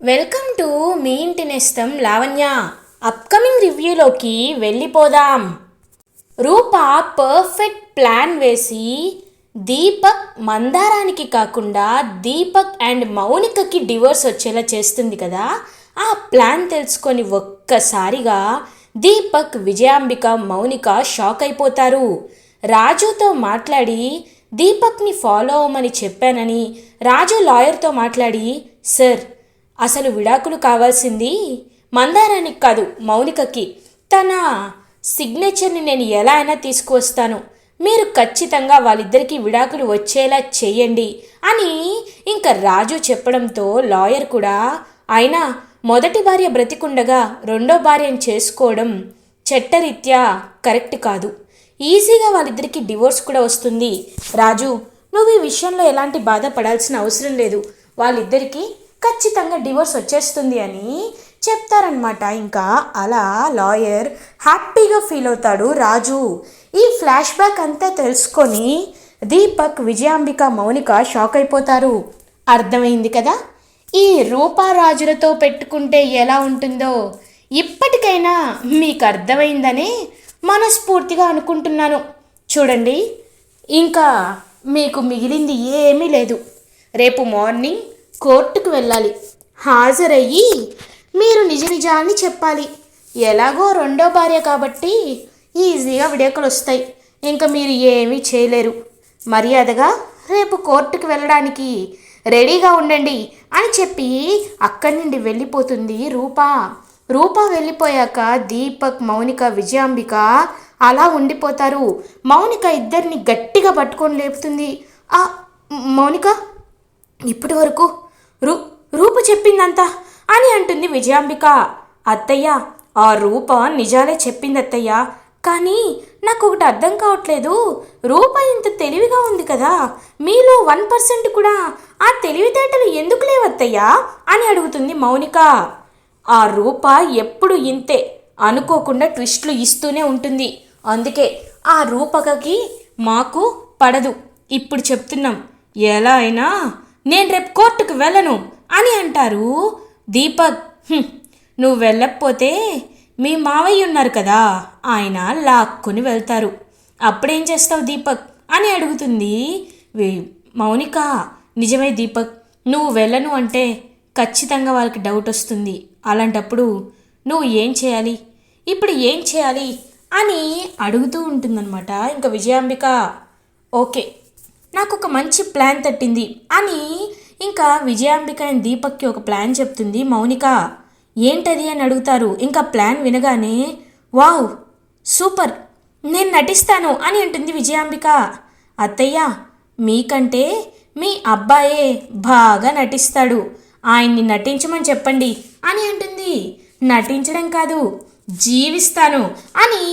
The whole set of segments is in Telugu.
వెల్కమ్ టు మీ ఇంటి నేస్తం లావణ్య. అప్కమింగ్ రివ్యూలోకి వెళ్ళిపోదాం. రూప పర్ఫెక్ట్ ప్లాన్ వేసి దీపక్ మందారానికి కాకుండా దీపక్ అండ్ మౌనికకి డివోర్స్ వచ్చేలా చేస్తుంది కదా. ఆ ప్లాన్ తెలుసుకొని ఒక్కసారిగా దీపక్ విజయాంబిక మౌనిక షాక్ అయిపోతారు. రాజుతో మాట్లాడి దీపక్ని ఫాలో అవ్వమని చెప్పానని రాజు లాయర్తో మాట్లాడి సార్ అసలు విడాకులు కావాల్సింది మందారానికి కాదు మౌనికకి. తన సిగ్నేచర్ని నేను ఎలా అయినా తీసుకువస్తాను. మీరు ఖచ్చితంగా వాళ్ళిద్దరికీ విడాకులు వచ్చేలా చేయండి అని ఇంకా రాజు చెప్పడంతో లాయర్ కూడా అయినా మొదటి భార్య బ్రతికుండగా రెండో భార్యను చేసుకోవడం చట్టరీత్యా కరెక్ట్ కాదు. ఈజీగా వాళ్ళిద్దరికీ డివోర్స్ కూడా వస్తుంది. రాజు నువ్వు ఈ విషయంలో ఎలాంటి బాధపడాల్సిన అవసరం లేదు. వాళ్ళిద్దరికీ ఖచ్చితంగా డివోర్స్ వచ్చేస్తుంది అని చెప్తారనమాట ఇంకా అలా లాయర్ హ్యాపీగా ఫీల్ అవుతాడు రాజు. ఈ ఫ్లాష్ బ్యాక్ అంతా తెలుసుకొని దీపక్ విజయాంబిక మౌనిక షాక్ అయిపోతారు. అర్థమైంది కదా? ఈ రూపారాజులతో పెట్టుకుంటే ఎలా ఉంటుందో? ఇప్పటికైనా మీకు అర్థమైందని మనస్ఫూర్తిగా అనుకుంటున్నాను. చూడండి. ఇంకా మీకు మిగిలింది ఏమీ లేదు. రేపు మార్నింగ్ కోర్టుకు వెళ్ళాలి. హాజరయ్యి మీరు నిజ నిజాన్ని చెప్పాలి. ఎలాగో రెండో భార్య కాబట్టి ఈజీగా విడాకులు వస్తాయి. ఇంకా మీరు ఏమీ చేయలేరు. మర్యాదగా రేపు కోర్టుకు వెళ్ళడానికి రెడీగా ఉండండి అని చెప్పి అక్కడి నుండి వెళ్ళిపోతుంది రూపా. రూపా వెళ్ళిపోయాక దీపక్ మౌనిక విజయాంబిక అలా ఉండిపోతారు. మౌనిక ఇద్దరిని గట్టిగా పట్టుకొని లేపుతుంది. ఆ మౌనిక ఇప్పటి వరకు రూ రూపు చెప్పిందంతా అని అంటుంది విజయాంబిక. అత్తయ్య ఆ రూప నిజాలే చెప్పింది అత్తయ్య కానీ నాకు ఒకటి అర్థం కావట్లేదు. రూప ఇంత తెలివిగా ఉంది కదా. మీలో వన్ పర్సెంట్ కూడా ఆ తెలివితేటలు ఎందుకు లేవత్తయ్యా అని అడుగుతుంది మౌనిక. ఆ రూప ఎప్పుడు ఇంతే అనుకోకుండా ట్విస్ట్లు ఇస్తూనే ఉంటుంది. అందుకే ఆ రూపకకి మాకు పడదు. ఇప్పుడు చెప్తున్నాం. ఎలా అయినా నేను రేపు కోర్టుకు వెళ్ళను అని అంటారు దీపక్. నువ్వు వెళ్ళకపోతే మీ మావయ్య ఉన్నారు కదా ఆయన లాక్కుని వెళ్తారు. అప్పుడేం చేస్తావు దీపక్? అని అడుగుతుంది మౌనిక. నిజమే దీపక్ నువ్వు వెళ్ళను అంటే ఖచ్చితంగా వాళ్ళకి డౌట్ వస్తుంది. అలాంటప్పుడు నువ్వు ఏం చేయాలి? ఇప్పుడు ఏం చేయాలి? అని అడుగుతూ ఉంటుందన్నమాట. ఇంకా విజయాంబిక ఓకే నాకు ఒక మంచి ప్లాన్ తట్టింది. అని ఇంకా విజయాంబిక అండ్ దీపక్కి ఒక ప్లాన్ చెప్తుంది మౌనిక. ఏంటది అని అడుగుతారు. ఇంకా ప్లాన్ వినగానే వావ్ సూపర్ నేను నటిస్తాను అని అంటుంది విజయాంబిక. అత్తయ్య మీకంటే మీ అబ్బాయే బాగా నటిస్తాడు. ఆయన్ని నటించమని చెప్పండి అని అంటుంది. నటించడం కాదు జీవిస్తాను అని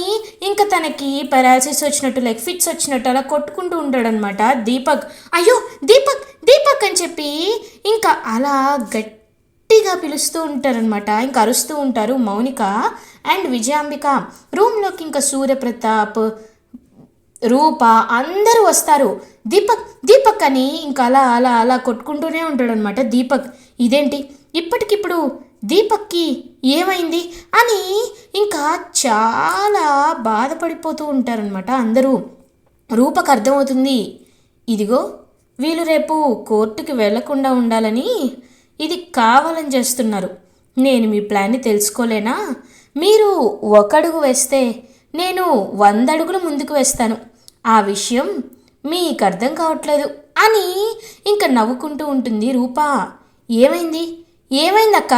ఇంకా తనకి పెరాలసిస్ వచ్చినట్టు లైక్ ఫిట్స్ వచ్చినట్టు అలా కొట్టుకుంటూ ఉంటాడనమాట దీపక్. అయ్యో దీపక్ దీపక్ అని చెప్పి ఇంకా అలా గట్టిగా పిలుస్తూ ఉంటారనమాట ఇంకా అరుస్తూ ఉంటారు మౌనిక అండ్ విజయాంబిక. రూమ్లోకి ఇంకా సూర్యప్రతాప్ రూప అందరూ వస్తారు. దీపక్ దీపక్ అని ఇంకా అలా అలా అలా కొట్టుకుంటూనే ఉంటాడనమాట దీపక్. ఇదేంటి? ఇప్పటికిప్పుడు దీపక్కి ఏమైంది అని ఇంకా చాలా బాధపడిపోతూ ఉంటారనమాట అందరూ. రూపకు అర్థమవుతుంది ఇదిగో వీళ్ళు రేపు కోర్టుకి వెళ్ళకుండా ఉండాలని ఇది కావాలని చేస్తున్నారు. నేను మీ ప్లాన్ని తెలుసుకోలేనా? మీరు ఒక అడుగు వేస్తే నేను వంద అడుగులు ముందుకు వేస్తాను. ఆ విషయం మీకు అర్థం కావట్లేదు అని ఇంకా నవ్వుకుంటూ ఉంటుంది రూపా. ఏమైంది? ఏమైందక్క?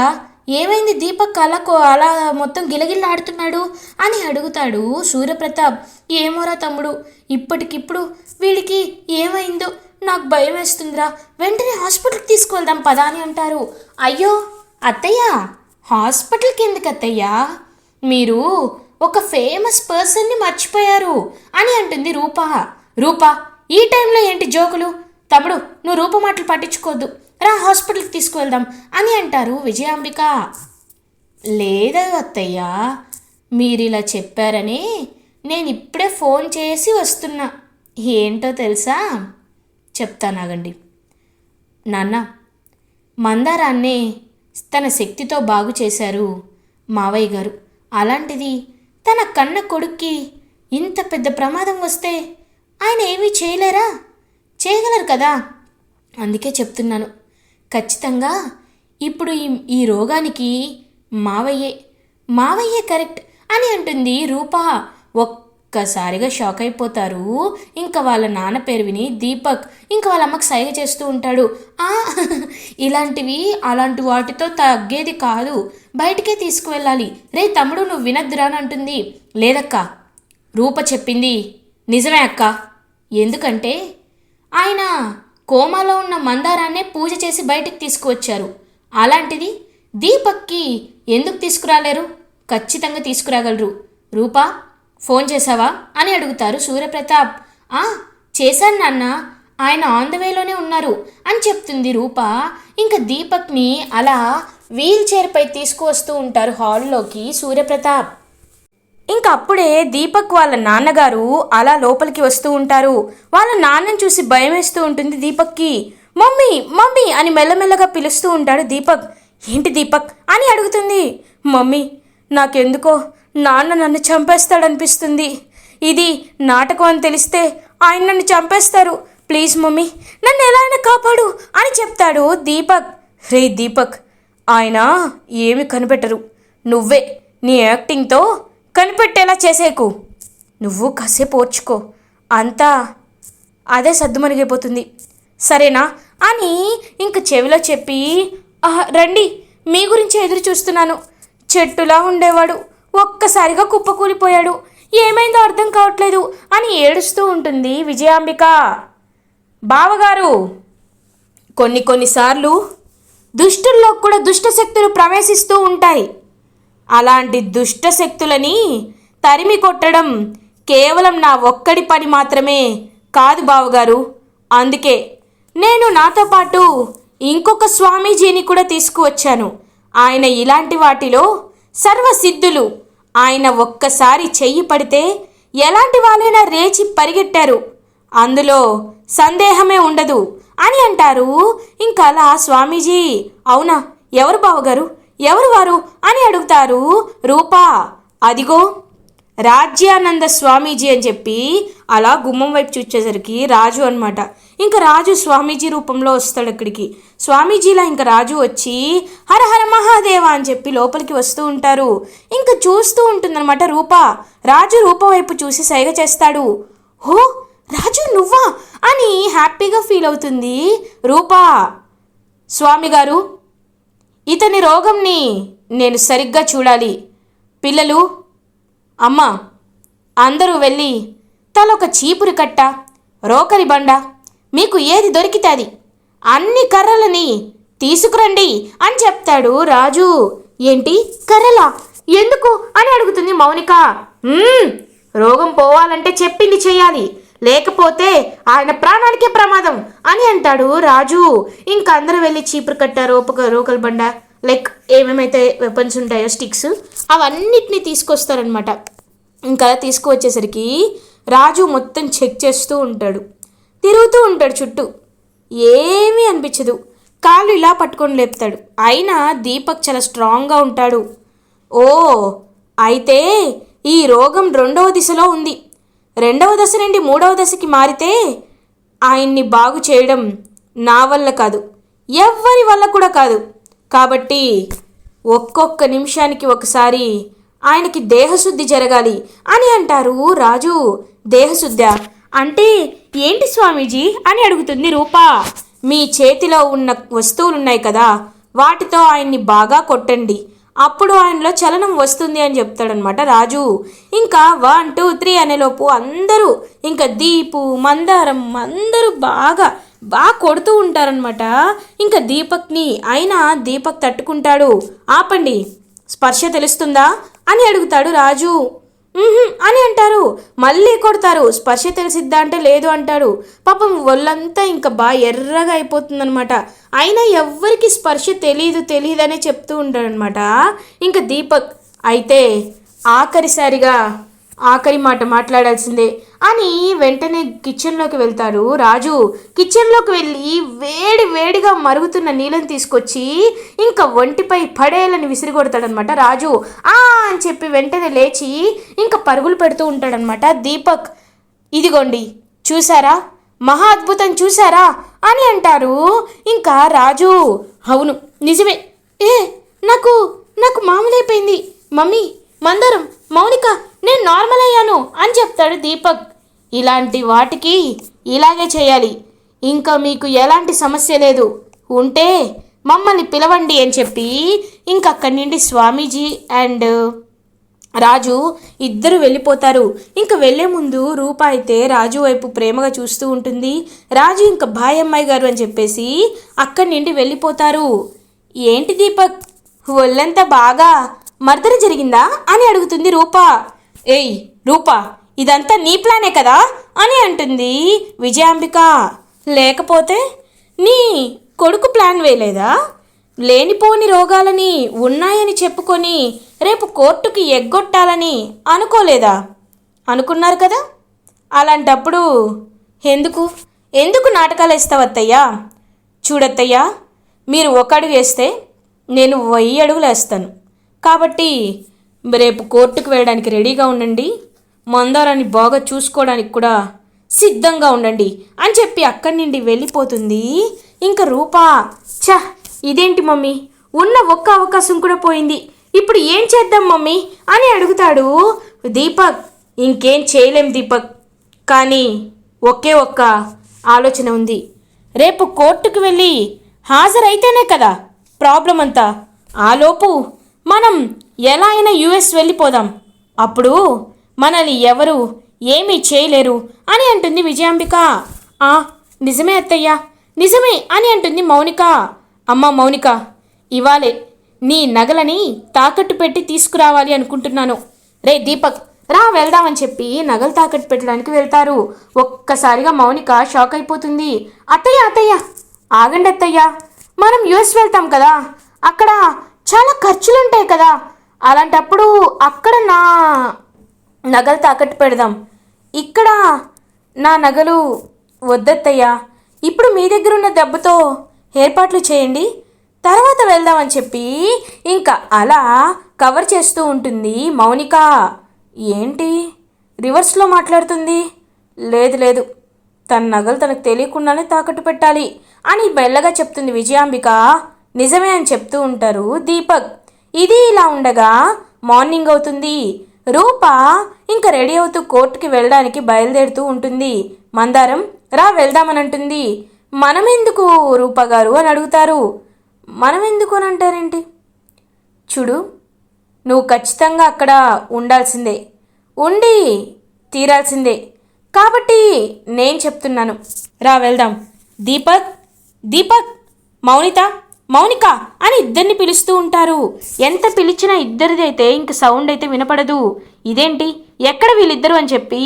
ఏమైంది దీపక్ అలా కో- అలా మొత్తం గిలగిల్లాడుతున్నాడు అని అడుగుతాడు సూర్యప్రతాప్. ఏమోరా తమ్ముడు ఇప్పటికిప్పుడు వీడికి ఏమైందో నాకు భయం వేస్తుందిరా. వెంటనే హాస్పిటల్కి తీసుకువెళ్దాం పదా అని అంటారు. అయ్యో అత్తయ్య! హాస్పిటల్కి ఎందుకు అత్తయ్యా? మీరు ఒక ఫేమస్ పర్సన్ని మర్చిపోయారు అని అంటుంది రూప. రూప ఈ టైంలో ఏంటి జోకులు? తమ్ముడు నువ్వు రూప మాటలు పట్టించుకోద్దు రా హాస్పిటల్కి తీసుకువెళ్దాం అని అంటారు విజయాంబిక. లేదు అత్తయ్య మీరు ఇలా చెప్పారని నేను ఇప్పుడే ఫోన్ చేసి వస్తున్నా. ఏంటో తెలుసా? చెప్తానాగండి నాన్న మందారాన్ని తన శక్తితో బాగు చేశారు మావయ్య గారు. అలాంటిది తన కన్న కొడుక్కి ఇంత పెద్ద ప్రమాదం వస్తే ఆయన ఏమీ చేయలేరా? చేయగలరు కదా? అందుకే చెప్తున్నాను. ఖచ్చితంగా. ఇప్పుడు ఈ ఈ రోగానికి మావయ్యే మావయ్యే కరెక్ట్ అని అంటుంది రూప. ఒక్కసారిగా షాక్ అయిపోతారు. ఇంకా వాళ్ళ నాన్న పేరు విని దీపక్ ఇంకా వాళ్ళ అమ్మకి సైగ చేస్తూ ఉంటాడు. "ఆ, ఇలాంటివి అలాంటి వాటితో తగ్గేది కాదు. బయటికే తీసుకువెళ్ళాలి. రే తమ్ముడు నువ్వు వినద్దురా అని అంటుంది. లేదక్కా రూప చెప్పింది నిజమే అక్క. ఎందుకంటే ఆయన కోమాలో ఉన్న మందారాన్నే పూజ చేసి బయటికి తీసుకువచ్చారు. అలాంటిది దీపక్కి ఎందుకు తీసుకురాలేరు? ఖచ్చితంగా తీసుకురాగలరు. రూపా ఫోన్ చేశావా? అని అడుగుతారు సూర్యప్రతాప్. ఆ చేశాను నాన్న. ఆయన ఆన్ ద వేలోనే ఉన్నారు అని చెప్తుంది రూప. ఇంకా దీపక్ని అలా వీల్ చైర్పై తీసుకువస్తూ ఉంటారు హాల్లోకి సూర్యప్రతాప్. ఇంకా అప్పుడే దీపక్ వాళ్ళ నాన్నగారు అలా లోపలికి వస్తూ ఉంటారు. వాళ్ళ నాన్నని చూసి భయం వేస్తూ ఉంటుంది దీపక్కి. మమ్మీ మమ్మీ అని మెల్లమెల్లగా పిలుస్తూ ఉంటాడు దీపక్. ఏంటి దీపక్? అని అడుగుతుంది. మమ్మీ నాకెందుకో నాన్న నన్ను చంపేస్తాడనిపిస్తుంది. ఇది నాటకం అని తెలిస్తే ఆయన నన్ను చంపేస్తారు. ప్లీజ్ మమ్మీ నన్ను ఎలా అయినా కాపాడు అని చెప్తాడు దీపక్. రే దీపక్ ఆయన ఏమి కనిపెట్టరు. నువ్వే నీ యాక్టింగ్తో కనిపెట్టేలా చేసేకు. నువ్వు కాసేపు ఓర్చుకో. అంతా అదే సర్దుమణిగిపోతుంది. సరేనా? అని ఇంక చెవిలో చెప్పి రండి. మీ గురించి ఎదురు చూస్తున్నాను. చెట్టులా ఉండేవాడు. ఒక్కసారిగా కుప్పకూలిపోయాడు ఏమైందో అర్థం కావట్లేదు అని ఏడుస్తూ ఉంటుంది విజయాంబిక. బావగారు కొన్ని కొన్నిసార్లు దుష్టుల్లో కూడా దుష్ట శక్తులు ప్రవేశిస్తూ ఉంటాయి. అలాంటి దుష్ట శక్తులని తరిమి కొట్టడం కేవలం నా ఒక్కడి పని మాత్రమే కాదు బావగారు. అందుకే నేను నాతో పాటు ఇంకొక స్వామీజీని కూడా తీసుకువచ్చాను. ఆయన ఇలాంటి వాటిలో సర్వసిద్ధులు. ఆయన ఒక్కసారి చెయ్యి పడితే ఎలాంటి వాళ్ళైనా రేచి పరిగెట్టారు. అందులో సందేహమే ఉండదు అని అంటారు. ఇంకా అలా స్వామీజీ. అవునా? ఎవరు బావగారు? ఎవరు వారు అని అడుగుతారు. రూపా అదిగో రాజ్యానంద స్వామీజీ అని చెప్పి అలా గుమ్మం వైపు చూచేసరికి రాజు అనమాట ఇంకా రాజు స్వామీజీ రూపంలో వస్తాడు అక్కడికి. స్వామీజీలా ఇంకా రాజు వచ్చి హర హర మహాదేవ అని చెప్పి లోపలికి వస్తూ ఉంటారు. ఇంకా చూస్తూ ఉంటుందన్నమాట రూప. రాజు రూప వైపు చూసి సైగ చేస్తాడు. ఓ రాజు నువ్వా అని హ్యాపీగా ఫీల్ అవుతుంది రూపా. స్వామి గారు ఇతని రోగంని నేను సరిగ్గా చూడాలి. పిల్లలు అమ్మ అందరూ వెళ్ళి తలొక చీపురు కట్ట రోకలి బండ మీకు ఏది దొరికితే అది అన్ని కర్రలని తీసుకురండి అని చెప్తాడు రాజు. ఏంటి? కర్రలా? ఎందుకు? అని అడుగుతుంది మౌనిక. రోగం పోవాలంటే చెప్పింది చేయాలి. లేకపోతే ఆయన ప్రాణానికే ప్రమాదం అని అంటాడు రాజు. ఇంకా అందరూ వెళ్ళి చీపురు కట్ట రోపక రోకల బండ లైక్ ఏమేమైతే వెపన్స్ ఉంటాయో స్టిక్స్ అవన్నిటిని తీసుకొస్తారనమాట ఇంకా తీసుకువచ్చేసరికి రాజు మొత్తం చెక్ చేస్తూ ఉంటాడు. తిరుగుతూ ఉంటాడు చుట్టూ. ఏమీ అనిపించదు. కాళ్ళు ఇలా పట్టుకొని లేపుతాడు. అయినా దీపక్ చాలా స్ట్రాంగ్గా ఉంటాడు. ఓ అయితే ఈ రోగం రెండవ దిశలో ఉంది. రెండవ దశ నుండి మూడవ దశకి మారితే ఆయన్ని బాగు చేయడం నా వల్ల కాదు ఎవ్వరి వల్ల కూడా కాదు. కాబట్టి ఒక్కొక్క నిమిషానికి ఒకసారి ఆయనకి దేహశుద్ధి జరగాలి అని అంటారు రాజు. దేహశుద్ధ అంటే ఏంటి స్వామీజీ అని అడుగుతుంది రూపా. మీ చేతిలో ఉన్న వస్తువులున్నాయి కదా వాటితో ఆయన్ని బాగా కొట్టండి. అప్పుడు ఆయనలో చలనం వస్తుంది అని చెప్తాడనమాట రాజు. ఇంకా వన్ టూ త్రీ అనేలోపు అందరూ ఇంకా దీపు మందారం అందరూ బాగా బాగా కొడుతూ ఉంటారనమాట ఇంకా దీపక్ని అయినా దీపక్ తట్టుకుంటాడు. ఆపండి స్పర్శ తెలుస్తుందా? అని అడుగుతాడు రాజు. అని అంటారు. మళ్ళీ కొడతారు. స్పర్శ తెలిసిద్దా అంటే లేదు అంటాడు. పాపం ఒళ్ళంతా ఇంకా బాగా ఎర్రగా అయిపోతుందనమాట అయినా ఎవ్వరికి స్పర్శ తెలియదు తెలియదనే చెప్తూ ఉంటాడనమాట ఇంకా దీపక్ అయితే ఆఖరిసారిగా ఆఖరి మాట మాట్లాడాల్సిందే. అని వెంటనే కిచెన్లోకి వెళ్తాడు రాజు కిచెన్లోకి వెళ్ళి వేడి వేడిగా మరుగుతున్న నీళ్ళని తీసుకొచ్చి ఇంకా ఒంటిపై పడేయాలని విసిరి కొడతాడనమాట రాజు ఆ అని చెప్పి వెంటనే లేచి ఇంకా పరుగులు పెడుతూ ఉంటాడనమాట. దీపక్ ఇదిగోండి చూసారా మహా అద్భుతం చూసారా అని అంటారు. ఇంకా రాజు అవును నిజమే. ఏ నాకు నాకు మామూలైపోయింది. మమ్మీ మందరం మౌనిక నేను నార్మల్ అయ్యాను అని చెప్తాడు దీపక్. ఇలాంటి వాటికి ఇలాగే చేయాలి. ఇంకా మీకు ఎలాంటి సమస్య లేదు. ఉంటే మమ్మల్ని పిలవండి అని చెప్పి ఇంకా అక్కడి నుండి స్వామీజీ అండ్ రాజు ఇద్దరు వెళ్ళిపోతారు. ఇంకా వెళ్ళే ముందు రూప అయితే రాజు వైపు ప్రేమగా చూస్తూ ఉంటుంది. రాజు ఇంకా బాయ్ అమ్మాయి గారు అని చెప్పేసి అక్కడి నుండి వెళ్ళిపోతారు. ఏంటి దీపక్? ఒళ్ళంతా బాగా మర్దన జరిగిందా? అని అడుగుతుంది రూప. ఏయ్ రూపా ఇదంతా నీ ప్లానే కదా? అని అంటుంది విజయాంబిక. లేకపోతే నీ కొడుకు ప్లాన్ వేయలేదా? లేనిపోని రోగాలని ఉన్నాయని చెప్పుకొని రేపు కోర్టుకి ఎగ్గొట్టాలని అనుకోలేదా? అనుకున్నారు కదా? అలాంటప్పుడు ఎందుకు? ఎందుకు నాటకాలు వేస్తావు అత్తయ్యా? చూడత్తయ్యా మీరు ఒక అడుగు వేస్తే నేను వెయ్యి అడుగులు వేస్తాను. కాబట్టి రేపు కోర్టుకు వెళ్ళడానికి రెడీగా ఉండండి. మందారాన్ని బాగా చూసుకోవడానికి కూడా సిద్ధంగా ఉండండి అని చెప్పి అక్కడి నుండి వెళ్ళిపోతుంది. ఇంకా రూపా ఛ ఇదేంటి మమ్మీ? ఉన్న ఒక్క అవకాశం కూడా పోయింది. ఇప్పుడు ఏం చేద్దాం మమ్మీ? అని అడుగుతాడు దీపక్. ఇంకేం చేయలేం దీపక్. కానీ ఒకే ఒక్క ఆలోచన ఉంది. రేపు కోర్టుకు వెళ్ళి హాజరైతేనే కదా ప్రాబ్లం అంతా. ఆలోపు మనం ఎలా అయినా యుఎస్ వెళ్ళిపోదాం. అప్పుడు మనల్ని ఎవరు ఏమీ చేయలేరు అని అంటుంది విజయాంబిక. ఆ నిజమే అత్తయ్య నిజమే అని అంటుంది మౌనిక. అమ్మ మౌనిక ఇవాళే నీ నగలని తాకట్టు పెట్టి తీసుకురావాలి అనుకుంటున్నాను. రే దీపక్ రా వెళ్దామని చెప్పి నగలు తాకట్టు పెట్టడానికి వెళ్తారు. ఒక్కసారిగా మౌనిక షాక్ అయిపోతుంది. అత్తయ్య అత్తయ్య ఆగండి అత్తయ్య. మనం యుఎస్ వెళ్తాం కదా. అక్కడ చాలా ఖర్చులు ఉంటాయి కదా. అలాంటప్పుడు అక్కడ నా నగలు తాకట్టు పెడదాం. ఇక్కడ నా నగలు వద్దత్తయ్యా. ఇప్పుడు మీ దగ్గర ఉన్న దెబ్బతో ఏర్పాట్లు చేయండి. తర్వాత వెళ్దామని చెప్పి ఇంకా అలా కవర్ చేస్తూ ఉంటుంది మౌనిక. ఏంటి? రివర్స్లో మాట్లాడుతుంది? లేదు లేదు. తన నగలు తనకు తెలియకుండానే తాకట్టు పెట్టాలి అని బెల్లగా చెప్తుంది విజయాంబిక. నిజమే అని చెప్తూ ఉంటారు దీపక్. ఇది ఇలా ఉండగా మార్నింగ్ అవుతుంది. రూప ఇంకా రెడీ అవుతూ కోర్టుకి వెళ్ళడానికి బయలుదేరుతూ ఉంటుంది. మందారం రా వెళ్దామని అంటుంది. మనం ఎందుకు రూప గారు అని అడుగుతారు. మనం ఎందుకు అని అంటారేంటి? చూడు నువ్వు ఖచ్చితంగా అక్కడ ఉండాల్సిందే. ఉండి తీరాల్సిందే. కాబట్టి నేను చెప్తున్నాను. రా వెళ్దాం. దీపక్ దీపక్ మౌనిత మౌనిక అని ఇద్దరిని పిలుస్తూ ఉంటారు. ఎంత పిలిచినా ఇద్దరిదైతే ఇంక సౌండ్ అయితే వినపడదు. ఇదేంటి? ఎక్కడ వీళ్ళిద్దరు అని చెప్పి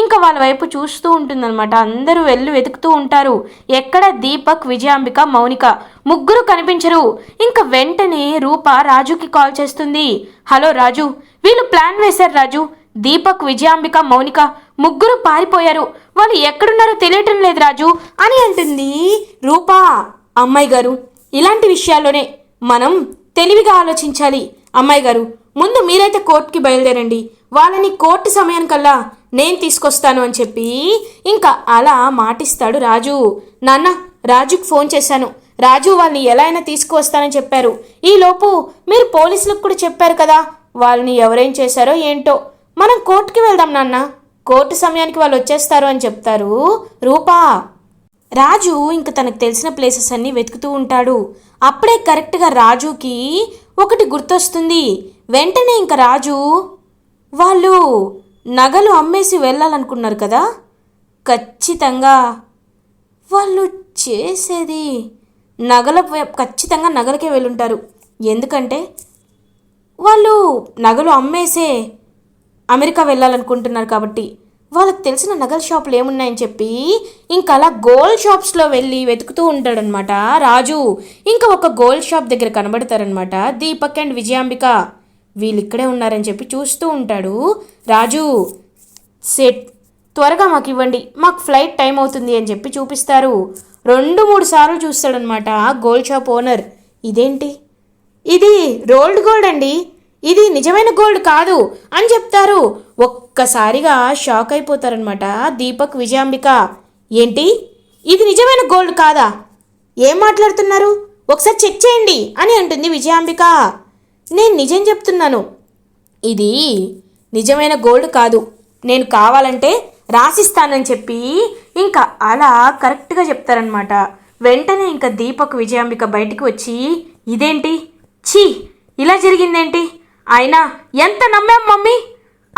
ఇంకా వాళ్ళ వైపు చూస్తూ ఉంటుందన్నమాట. అందరూ వెళ్ళి వెతుకుతూ ఉంటారు. ఎక్కడ దీపక్ విజయాంబిక మౌనిక? ముగ్గురు కనిపించరు. ఇంకా వెంటనే రూప రాజుకి కాల్ చేస్తుంది. హలో రాజు. వీళ్ళు ప్లాన్ వేశారు రాజు. దీపక్ విజయాంబిక మౌనిక ముగ్గురు పారిపోయారు. వాళ్ళు ఎక్కడున్నారో తెలియటం లేదు రాజు అని అంటుంది రూపా. అమ్మాయి గారు ఇలాంటి విషయాల్లోనే మనం తెలివిగా ఆలోచించాలి. అమ్మాయి గారు ముందు మీరైతే కోర్టుకి బయలుదేరండి. వాళ్ళని కోర్టు సమయానికల్లా నేను తీసుకొస్తాను అని చెప్పి ఇంకా అలా మాటిస్తాడు రాజు. నాన్న రాజుకి ఫోన్ చేశాను. రాజు వాళ్ళని ఎలా అయినా తీసుకువస్తానని చెప్పారు. ఈలోపు మీరు పోలీసులకు కూడా చెప్పారు కదా వాళ్ళని ఎవరేం చేశారో ఏంటో. మనం కోర్టుకి వెళ్దాం నాన్న. కోర్టు సమయానికి వాళ్ళు వచ్చేస్తారు అని చెప్తారు రూపా. రాజు ఇంక తనకు తెలిసిన ప్లేసెస్ అన్నీ వెతుకుతూ ఉంటాడు. అప్పుడే కరెక్ట్గా రాజుకి ఒకటి గుర్తొస్తుంది. వెంటనే ఇంక రాజు వాళ్ళు నగలు అమ్మేసి వెళ్ళాలనుకున్నారు కదా? ఖచ్చితంగా వాళ్ళు చేసేది నగల ఖచ్చితంగా నగలకే వెళ్ళుంటారు. ఎందుకంటే వాళ్ళు నగలు అమ్మేసే అమెరికా వెళ్ళాలనుకుంటున్నారు కాబట్టి వాళ్ళకి తెలిసిన నగల షాపులు ఏమున్నాయని చెప్పి ఇంకా అలా గోల్డ్ షాప్స్లో వెళ్ళి వెతుకుతూ ఉంటాడనమాట. రాజు ఇంకా ఒక గోల్డ్ షాప్ దగ్గర కనబడతారనమాట. దీపక్ అండ్ విజయాంబిక. వీళ్ళు ఇక్కడే ఉన్నారని చెప్పి చూస్తూ ఉంటాడు. రాజు సెట్ త్వరగా మాకు ఇవ్వండి. మాకు ఫ్లైట్ టైం అవుతుంది అని చెప్పి చూపిస్తారు. రెండు మూడు సార్లు చూస్తాడనమాట గోల్డ్ షాప్ ఓనర్. ఇదేంటి? ఇది రోల్డ్ గోల్డ్ అండి. ఇది నిజమైన గోల్డ్ కాదు అని చెప్తారు. ఒక్కసారిగా షాక్ అయిపోతారనమాట దీపక్ విజయాంబిక. ఏంటి? ఇది నిజమైన గోల్డ్ కాదా? ఏం మాట్లాడుతున్నారు? ఒకసారి చెక్ చేయండి అని అంటుంది విజయాంబిక. నేను నిజం చెప్తున్నాను. ఇది నిజమైన గోల్డ్ కాదు. నేను కావాలంటే రాసిస్తానని చెప్పి ఇంకా అలా కరెక్ట్గా చెప్తారనమాట వెంటనే ఇంకా దీపక్ విజయాంబిక బయటికి వచ్చి ఇదేంటి? ఛీ ఇలా జరిగిందేంటి? అయినా ఎంత నమ్మాం మమ్మీ?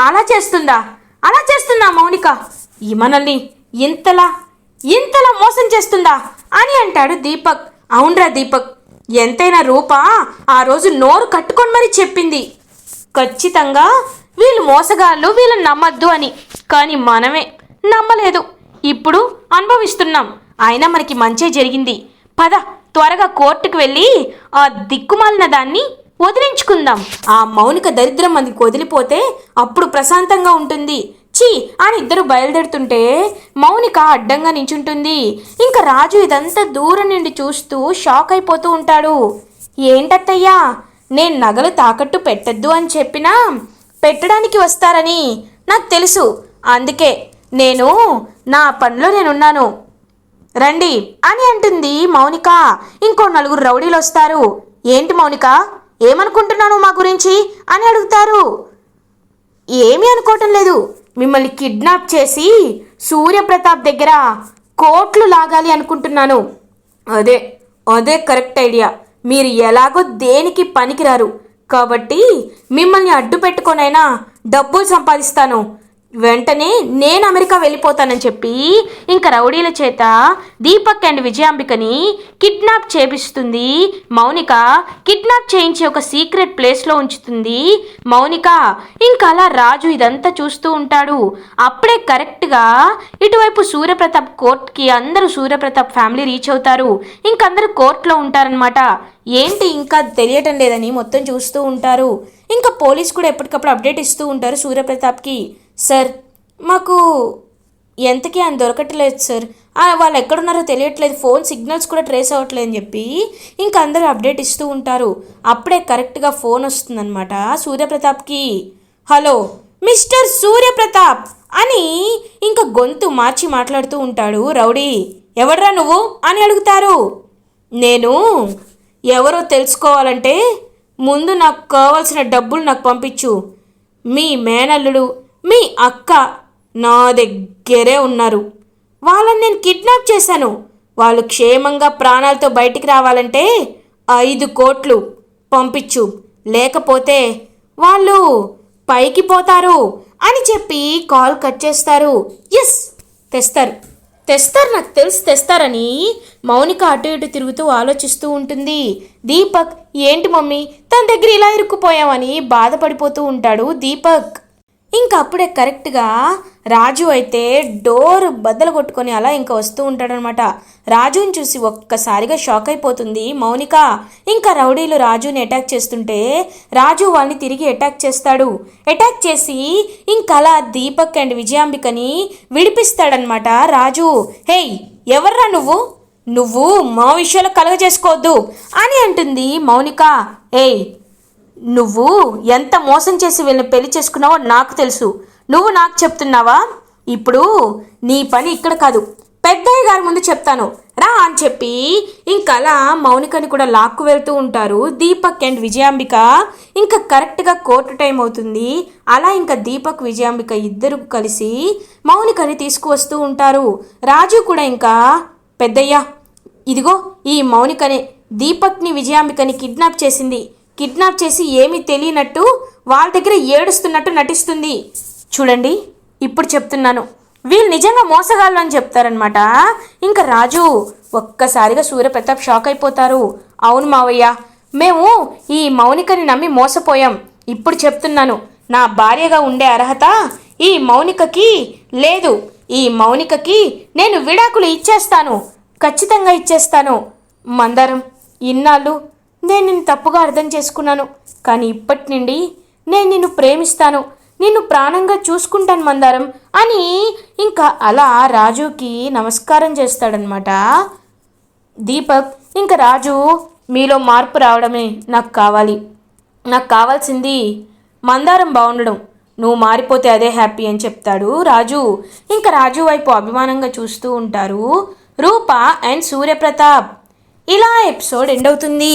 అలా చేస్తుందా? అలా చేస్తుందా మౌనిక? ఈ మనల్ని ఇంతలా ఇంతలా మోసం చేస్తుందా? అని అంటాడు దీపక్. అవునరా దీపక్. ఎంతైనా రూప ఆ రోజు నోరు కట్టుకొని మరీ చెప్పింది. ఖచ్చితంగా వీళ్ళు మోసగాళ్ళు వీళ్ళని నమ్మద్దు అని. కానీ మనమే నమ్మలేదు. ఇప్పుడు అనుభవిస్తున్నాం. అయినా మనకి మంచే జరిగింది. పద త్వరగా కోర్టుకు వెళ్ళి ఆ దిక్కుమాలిన దాన్ని వదిలించుకుందాం. ఆ మౌనిక దరిద్రం మనకి వదిలిపోతే అప్పుడు ప్రశాంతంగా ఉంటుంది. ఛీ! అని ఇద్దరు బయలుదేరుతుంటే మౌనిక అడ్డంగా నించుంటుంది. ఇంకా రాజు ఇదంతా దూరం నుండి చూస్తూ షాక్ అయిపోతూ ఉంటాడు. ఏంటత్తయ్యా? నేను నగలు తాకట్టు పెట్టద్దు అని చెప్పినా పెట్టడానికి వస్తారని నాకు తెలుసు. అందుకే నేను నా పనిలో నేనున్నాను. రండి అని అంటుంది మౌనిక. ఇంకో నలుగురు రౌడీలు వస్తారు. ఏంటి మౌనిక? ఏమనుకుంటున్నాను మా గురించి? అని అడుగుతారు. ఏమీ అనుకోవటం లేదు. మిమ్మల్ని కిడ్నాప్ చేసి సూర్యప్రతాప్ దగ్గర కోట్లు లాగాలి అనుకుంటున్నాను. అదే అదే కరెక్ట్ ఐడియా. మీరు ఎలాగో దేనికి పనికిరారు. కాబట్టి మిమ్మల్ని అడ్డు పెట్టుకొనైనా డబ్బులు సంపాదిస్తాను. వెంటనే నేను అమెరికా వెళ్ళిపోతానని చెప్పి ఇంకా రౌడీల చేత దీపక్ అండ్ విజయాంబికని కిడ్నాప్ చేపిస్తుంది. మౌనిక కిడ్నాప్ చేయించి ఒక సీక్రెట్ ప్లేస్లో ఉంచుతుంది. మౌనిక ఇంకా అలా రాజు ఇదంతా చూస్తూ ఉంటాడు. అప్పుడే కరెక్ట్గా ఇటువైపు సూర్యప్రతాప్ కోర్ట్కి అందరూ సూర్యప్రతాప్ ఫ్యామిలీ రీచ్ అవుతారు. ఇంకందరూ కోర్టులో ఉంటారనమాట ఏంటి ఇంకా తెలియటం లేదని మొత్తం చూస్తూ ఉంటారు. ఇంకా పోలీస్ కూడా ఎప్పటికప్పుడు అప్డేట్ ఇస్తూ ఉంటారు సూర్యప్రతాప్కి. సార్ మాకు ఎంతకీ ఆయన దొరకట్లేదు సార్. వాళ్ళు ఎక్కడున్నారో తెలియట్లేదు. ఫోన్ సిగ్నల్స్ కూడా ట్రేస్ అవ్వట్లేదు అని చెప్పి ఇంకా అందరూ అప్డేట్ ఇస్తూ ఉంటారు. అప్పుడే కరెక్ట్గా ఫోన్ వస్తుందన్నమాట. సూర్యప్రతాప్కి హలో మిస్టర్ సూర్యప్రతాప్ అని ఇంకా గొంతు మార్చి మాట్లాడుతూ ఉంటాడు రౌడీ. ఎవడ్రా నువ్వు? అని అడుగుతారు. నేను ఎవరో తెలుసుకోవాలంటే ముందు నాకు కావాల్సిన డబ్బులు నాకు పంపించు. మీ మేనల్లుడు మీ అక్క నా దగ్గరే ఉన్నారు. వాళ్ళని నేను కిడ్నాప్ చేశాను. వాళ్ళు క్షేమంగా ప్రాణాలతో బయటికి రావాలంటే ఐదు కోట్లు పంపించు. లేకపోతే వాళ్ళు పైకి పోతారు అని చెప్పి కాల్ కట్ చేస్తారు. ఎస్ తెస్తారు. తెస్తారు నాకు తెలిసి తెస్తారని మౌనిక అటు ఇటు తిరుగుతూ ఆలోచిస్తూ ఉంటుంది. దీపక్ ఏంటి మమ్మీ తన దగ్గర ఇలా ఇరుక్కుపోయామని బాధపడిపోతూ ఉంటాడు దీపక్. ఇంకా అప్పుడే కరెక్ట్గా రాజు అయితే డోర్ బద్దలు కొట్టుకొని అలా ఇంకా వస్తూ ఉంటాడనమాట రాజుని చూసి ఒక్కసారిగా షాక్ అయిపోతుంది మౌనిక. ఇంకా రౌడీలు రాజుని అటాక్ చేస్తుంటే రాజు వాళ్ళని తిరిగి అటాక్ చేస్తాడు. అటాక్ చేసి ఇంకలా అలా దీపక్ అండ్ విజయాంబికని విడిపిస్తాడనమాట రాజు. హేయ్ ఎవర్రా నువ్వు? నువ్వు మా విషయాలు కలగజేసుకోవద్దు అని అంటుంది మౌనిక. ఏయ్ నువ్వు ఎంత మోసం చేసి వీళ్ళని పెళ్ళి చేసుకున్నావో నాకు తెలుసు. నువ్వు నాకు చెప్తున్నావా? ఇప్పుడు నీ పని ఇక్కడ కాదు. పెద్దయ్య గారి ముందు చెప్తాను. రా అని చెప్పి ఇంకలా మౌనికని కూడా లాక్కు వెళ్తూ ఉంటారు. దీపక్ అండ్ విజయాంబిక ఇంకా కరెక్ట్గా కోర్టు టైం అవుతుంది. అలా ఇంకా దీపక్ విజయాంబిక ఇద్దరు కలిసి మౌనికని తీసుకువస్తూ ఉంటారు. రాజు కూడా ఇంకా పెద్దయ్య ఇదిగో ఈ మౌనికనే. దీపక్ని విజయాంబికని కిడ్నాప్ చేసింది. కిడ్నాప్ చేసి ఏమీ తెలియనట్టు వాళ్ళ దగ్గర ఏడుస్తున్నట్టు నటిస్తుంది. చూడండి ఇప్పుడు చెప్తున్నాను. వీళ్ళు నిజంగా మోసగాళ్ళు అని చెప్తారనమాట ఇంకా రాజు ఒక్కసారిగా సూర్యప్రతాప్ షాక్ అయిపోతారు. అవును మావయ్య మేము ఈ మౌనికని నమ్మి మోసపోయాం. ఇప్పుడు చెప్తున్నాను నా భార్యగా ఉండే అర్హత ఈ మౌనికకి లేదు. ఈ మౌనికకి నేను విడాకులు ఇచ్చేస్తాను. ఖచ్చితంగా ఇచ్చేస్తాను. మందరం ఇన్నాళ్ళు నేను నిన్ను తప్పుగా అర్థం చేసుకున్నాను. కానీ ఇప్పటి నుండి నేను నిన్ను ప్రేమిస్తాను. నిన్ను ప్రాణంగా చూసుకుంటాను మందారం అని ఇంకా అలా రాజుకి నమస్కారం చేస్తాడనమాట దీపక్ ఇంకా రాజు మీలో మార్పు రావడమే నాకు కావాలి. నాకు కావాల్సింది మందారం బాగుండడం నువ్వు మారిపోతే అదే హ్యాపీ అని చెప్తాడు రాజు. ఇంకా రాజు వైపు అభిమానంగా చూస్తూ ఉంటారు రూప అండ్ సూర్యప్రతాప్. ఇలా ఎపిసోడ్ ఎండ్ అవుతుంది.